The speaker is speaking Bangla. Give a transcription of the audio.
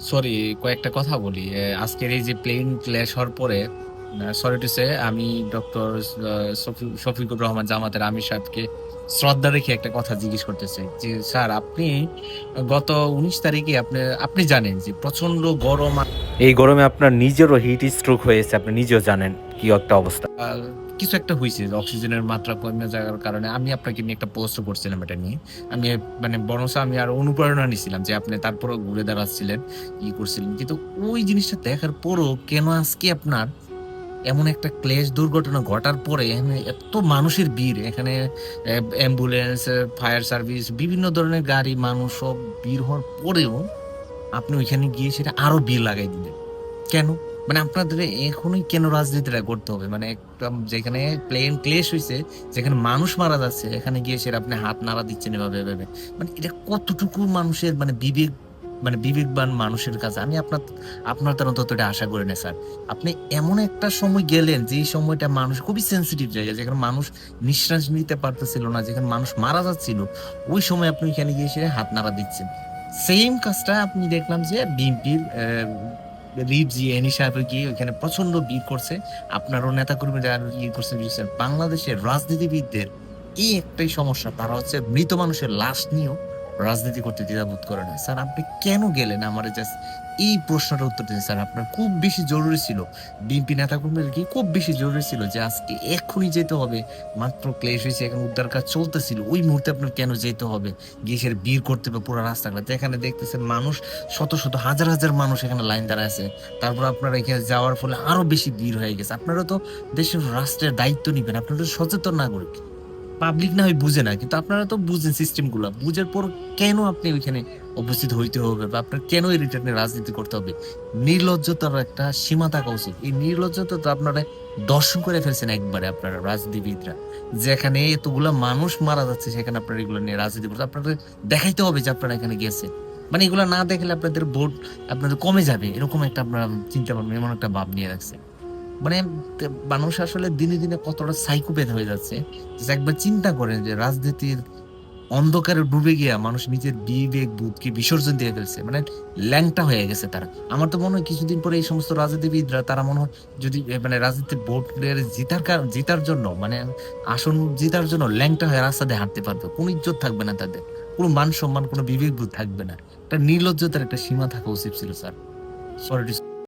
সরি কয়েকটা কথা বলি। আজকের এই যে প্লেন ক্ল্যাশ হওয়ার পরে সরি টু সে আমি ডক্টর শফিকুর রহমান জামাতের আমির সাহেবকে শ্রদ্ধা রেখে একটা কথা জিজ্ঞেস করতে চাই। যে, স্যার, আপনি গত উনিশ তারিখে আপনি আপনি জানেন যে প্রচণ্ড গরম এই গরমে আপনার নিজেরও হিট স্ট্রোক হয়েছে, আপনি নিজেও জানেন। কি একটা অবস্থা? কিছু একটা হয়েছে অক্সিজেনের মাত্রা কমে যাওয়ার কারণে আমি আপনাকে নিয়ে একটা পোস্ট করছিলাম এটা নিয়ে। আমি মানে বরঞ্চ আমি আর অনুপ্রেরণা নিছিলাম যে আপনি তারপরও ঘুরে দাঁড়াচ্ছিলেন, ই করছিলেন। কিন্তু ওই জিনিসটা দেখার পরও কেন আজকে আপনার এমন একটা ক্লেশ দুর্ঘটনা ঘটার পরে এত মানুষের ভিড়, এখানে অ্যাম্বুলেন্স ফায়ার সার্ভিস বিভিন্ন ধরনের গাড়ি, মানুষ সব ভিড় হওয়ার পরেও আপনি ওইখানে গিয়ে সেটা আরও ভিড় লাগাই দিলেন। কেন? মানে আপনাদের এখনই কেন রাজনীতিটা করতে হবে? মানে একটা যেখানে প্লেন ক্লেশ হয়েছে যেখানে মানুষ মারা যাচ্ছে, এখানে গিয়ে সেটা আপনি হাত নাড়া দিচ্ছেন এভাবে এভাবে। মানে এটা কতটুকু মানুষের মানে বিবেক মানে বিবেকবান মানুষের কাছে আমি আপনার আপনার তার অন্তত এটা আশা করি না, স্যার। আপনি এমন একটা সময় গেলেন, যে সময়টা মানুষ খুবই সেন্সিটিভ জায়গা যেখানে মানুষ নিঃশ্বাস নিতে পারতেছিল না, যেখানে মানুষ মারা যাচ্ছিল, ওই সময় আপনি এখানে গিয়ে সে হাত নাড়া দিচ্ছেন। সেম কাজটা আপনি দেখলাম যে বিএনপির রিপজি এনি সাহেবের গিয়ে ওইখানে প্রচণ্ড ভিড় করছে। আপনারও নেতা কর্মীরা ইয়ে করছে বাংলাদেশের রাজনীতিবিদদের এই একটাই সমস্যা? তারা হচ্ছে মৃত মানুষের লাশ নিয়েও রাজনীতি করতে দ্বিধাবোধ করে না। স্যার, আপনি কেন গেলেন? আমার জাস্ট এই প্রশ্নটা উত্তর দিন। স্যার, আপনার খুব বেশি জরুরি ছিল। বিএনপি নেতা কর্মীদের কি খুব বেশি জরুরি ছিল যে আজকে এক্ষুনি যেতে হবে? মাত্র ক্লেশ হয়েছে, এখন উদ্ধার কাজ চলতেছিল। ওই মুহূর্তে আপনার কেন যেতে হবে? গিয়ে সে ভিড় করতে হবে পুরো রাস্তাঘাট। এখানে দেখতেছেন মানুষ, শত শত, হাজার হাজার মানুষ এখানে লাইন দাঁড়ায় আছে। তারপর আপনারা এখানে যাওয়ার ফলে আরও বেশি ভিড় হয়ে গেছে। আপনারা তো দেশের রাষ্ট্রের দায়িত্ব নিবেন। আপনারা তো সচেতন নাগরিক। পাবলিক না হয় বুঝে না, কিন্তু আপনারা তো বুঝেন সিস্টেমগুলো বুঝার পর কেন আপনি ওইখানে উপস্থিত হইতে হবে বা আপনার কেন এই রিটার্নে রাজনীতি করতে হবে? নির্লজ্জতার একটা সীমা থাকা উচিত। এই নির্লজ্জতা তো আপনারা দর্শন করে ফেলছেন একবারে আপনারা, রাজনীতিবিদরা। যেখানে এতগুলা মানুষ মারা যাচ্ছে, সেখানে আপনারা এগুলো নিয়ে রাজনীতি করতে আপনাদের দেখাইতে হবে যে আপনারা এখানে গেছে মানে এগুলো না দেখলে আপনাদের ভোট আপনাদের কমে যাবে, এরকম একটা আপনারা চিন্তা ভাবনা, এমন একটা ভাব নিয়ে রাখছে মানে মানুষ আসলে দিনে দিনে কতটা সাইকোপ্যাথ হয়ে যাচ্ছে একবার চিন্তা করেন যে রাজনীতির অন্ধকারে ডুবে গিয়া মানুষ নিজের বিবেক, বুধকে বিসর্জন দিয়ে ফেলছে মানে ল্যাংটা হয়ে গেছে তারা। আমার তো মনে হয় কিছুদিন পরে এই সমস্ত রাজনীতিবিদরা, তারা মনে হয় যদি মানে রাজনীতির ভোটের জিতার জিতার জন্য মানে আসন জিতার জন্য ল্যাংটা হয়ে রাস্তা দিয়ে হাঁটতে পারবে, কোনো ইজ্জত থাকবে না তাদের, কোনো মান সম্মান, কোনো বিবেক বুধ থাকবে না। একটা নির্লজ্জতার একটা সীমা থাকা উচিত ছিল, স্যার। সরি